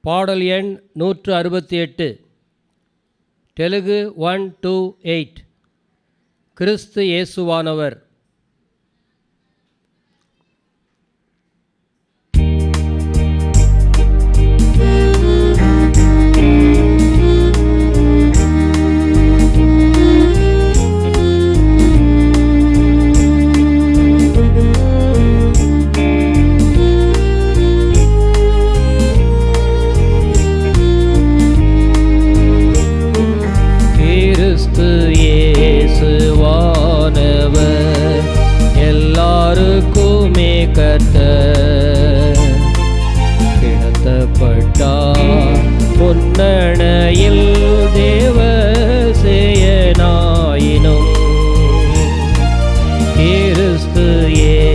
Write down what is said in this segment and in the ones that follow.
பாடல் எண் நூற்று அறுபத்தி எட்டு. தெலுங்கு ஒன் டூ எயிட் கிறிஸ்து இயேசுவானவர். கிடத்தப்பட்டார் பொன்னணையில் தேவ சேயனாயினும் கிறிஸ்து இயேசுவானவர்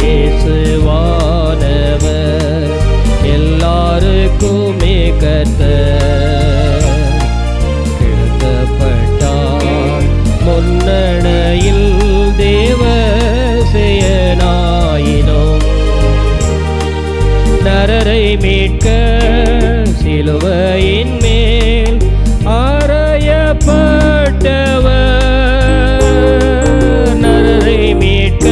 எல்லாருக்குமே கத்த கிடத்தப்பட்டார் முன்னணையில் தேவ சேயனாயினும் நரரை மீட்க சிலுவையின் மேல் ஆராயப்பட்டவர். நரரை மீட்க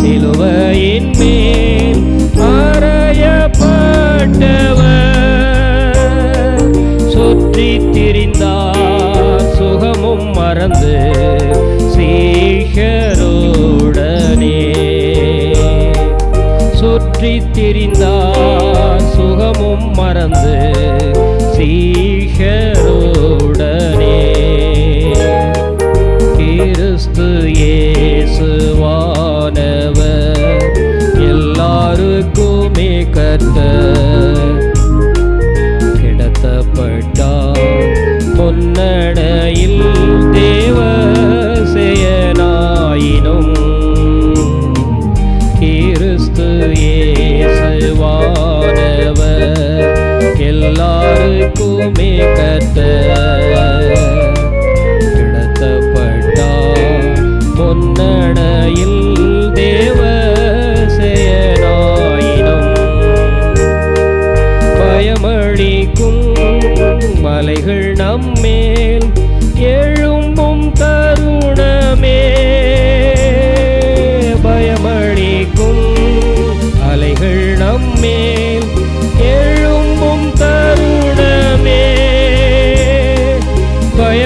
சிலுவையின் மேல் ஆராயப்பட்டவர். சுற்றி திரிந்தார் சுகமும் மறந்து சீஷரோடனே சுற்றி திரிந்தார் சீஷருடனே கிறிஸ்து இயேசுவானவர் எல்லாருக்குமே கர்த்தர். கிடத்தப்பட்டார் பொன்னடையில் தேவ செயனாயினும் கிறிஸ்து இயேசுவானவர் எல்லாருக்குமே கத்த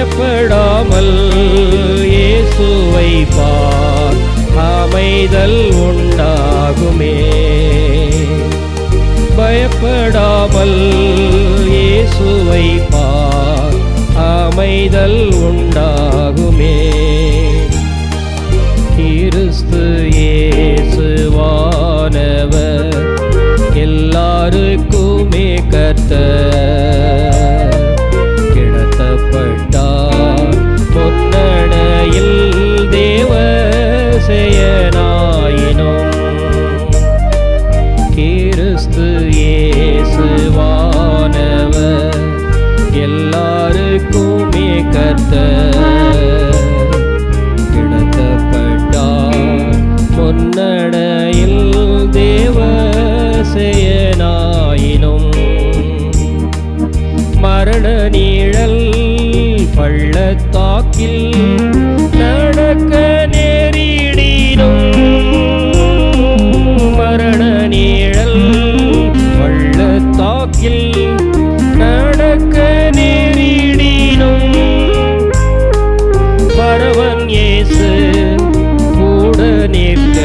பயப்படாமல் இயேசுவை பார். அமைதல் உண்டாகுமே. பயப்படாமல் இயேசுவை பார். அமைதல் உண்டாகுமே. கிறிஸ்து எல்லாருக்குமே கிடத்தப்பட்டார். பொன்னடையில் தேவ செயனாயினும் மரண நீழல் பள்ளத்தாக்கில் பரவன் இயேசு கூட நிற்க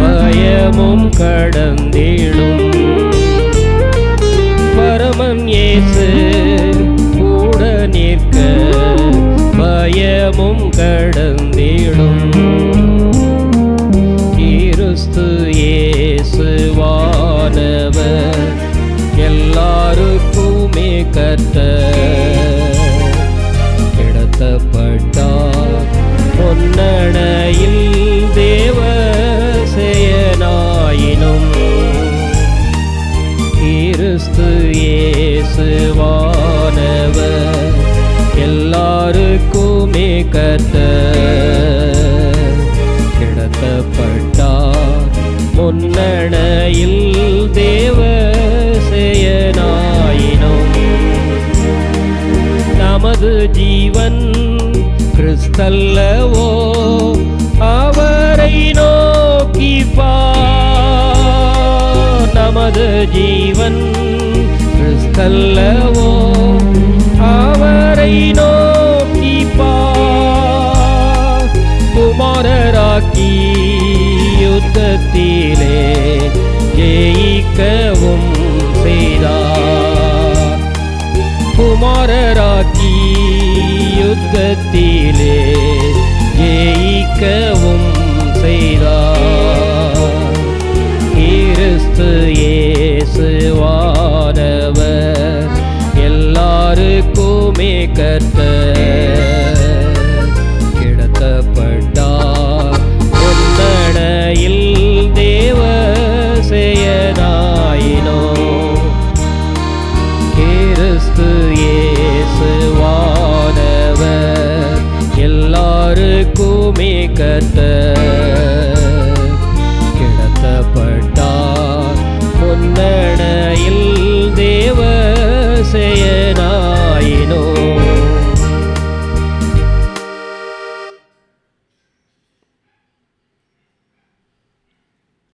பயமும் கடந்திடும். பரமன் இயேசு கூட நிற்க பயமும் கடந்திடும். கிறிஸ்து இயேசுவானவர் எல்லாருக்குமே கற்ற இயேசுவானவர் எல்லாருக்குமே கத்த கிடத்தப்பட்டார் முன்னணையில் தேவ செயனாயினும் நமது ஜீவன் கிறிஸ்தல்லவோ அவரை நோக்கிப்பா நமது ஜீவன் கல்லவோ அவரை நோக்கி பாமரராக்கி யுத்தத்திலே ஜெயிக்கவும் செய்தார் குமாரராக்கி யுத்தத்திலே ஜெயிக்கவும் செய்தார் கத்த கர்த்தர் கிடத்தப்பட்டார் பொன்னடையில் தேவ செயனாயினோ கிறிஸ்து இயேசுவானவர் எல்லாருக்குமே